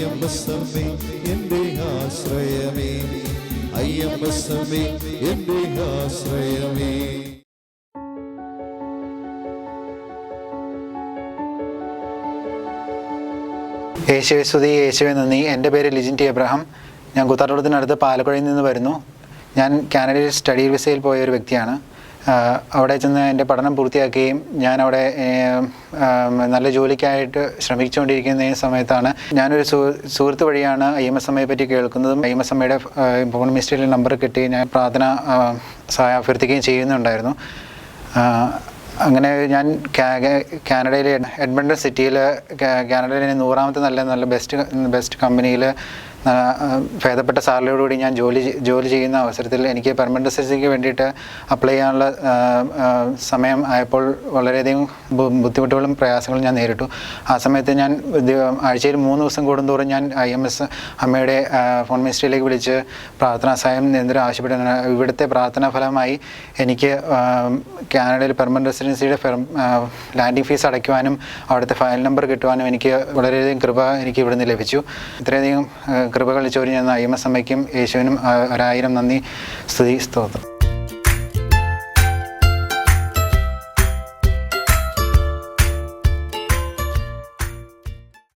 അയ്യമ്പസമ്മേ എന്റെ ആശ്രയമേ. അയ്യമ്പസമ്മേ എന്റെ ആശ്രയമേ. യേശുവെ സ്തുതി യേശുവെ നന്ദി. എന്റെ പേര് ലിജിൻ ടി എബ്രഹാം. ഞാൻ കുത്താട്ടോളത്തിനടുത്ത് പാലക്കുഴയിൽ നിന്ന് വരുന്നു. ഞാൻ കാനഡയിൽ സ്റ്റഡി വിസയിൽ പോയ ഒരു വ്യക്തിയാണ്. അവിടെ ചെന്ന് എന്റെ പഠനം പൂർത്തിയാക്കുകയും ഞാൻ അവിടെ നല്ല ജോലിക്കായിട്ട് ശ്രമിച്ചുകൊണ്ടിരിക്കുന്ന സമയത്താണ് ഞാനൊരു സുഹൃ- സുഹൃത്ത് വഴിയാണ് ഐ എം എസ് എമ്മയെ പറ്റി കേൾക്കുന്നതും ഐ എം എസ് എമ്മയുടെ ഫോൺ മിനിസ്ട്രിയിലെ നമ്പർ കിട്ടി ഞാൻ പ്രാർത്ഥന സഹായം അഭ്യർത്ഥിക്കുകയും ചെയ്യുന്നുണ്ടായിരുന്നു. അങ്ങനെ ഞാൻ കാനഡയിലെ എഡ്മണ്ടൺ സിറ്റിയിൽ കാനഡയിലെ നൂറാമത്തെ നല്ല നല്ല ബെസ്റ്റ് ബെസ്റ്റ് കമ്പനിയിൽ ഭേദപ്പെട്ട സാലറിയോടുകൂടി ഞാൻ ജോലി ജോലി ചെയ്യുന്ന അവസരത്തിൽ എനിക്ക് പെർമനന്റ് റെസിഡൻസിക്ക് വേണ്ടിയിട്ട് അപ്ലൈ ചെയ്യാനുള്ള സമയം ആയപ്പോൾ വളരെയധികം ബുദ്ധിമുട്ടുകളും പ്രയാസങ്ങളും ഞാൻ നേരിട്ടു. ആ സമയത്ത് ഞാൻ ആഴ്ചയിൽ മൂന്ന് ദിവസം കൂടുന്തോറും ഞാൻ ഐ എം എസ് അമ്മയുടെ ഫോൺ മിനിസ്ട്രിയിലേക്ക് വിളിച്ച് പ്രാർത്ഥനാ സഹായം നിരന്തരം ആവശ്യപ്പെടുന്ന ഇവിടുത്തെ പ്രാർത്ഥനാ ഫലമായി എനിക്ക് കാനഡയിൽ പെർമനന്റ് റെസിഡൻസിയുടെ ഫെർം ലാൻഡിംഗ് ഫീസ് അടയ്ക്കുവാനും അവിടുത്തെ ഫയൽ നമ്പർ കിട്ടുവാനും എനിക്ക് വളരെയധികം കൃപ എനിക്ക് ഇവിടുന്ന് ലഭിച്ചു. ഇത്രയധികം കൃപകൾ ചോരി എന്ന അമ്മയ്ക്കും യേശുവിനും ഒരായിരം നന്ദി. സ്തുതി സ്തോത്രം.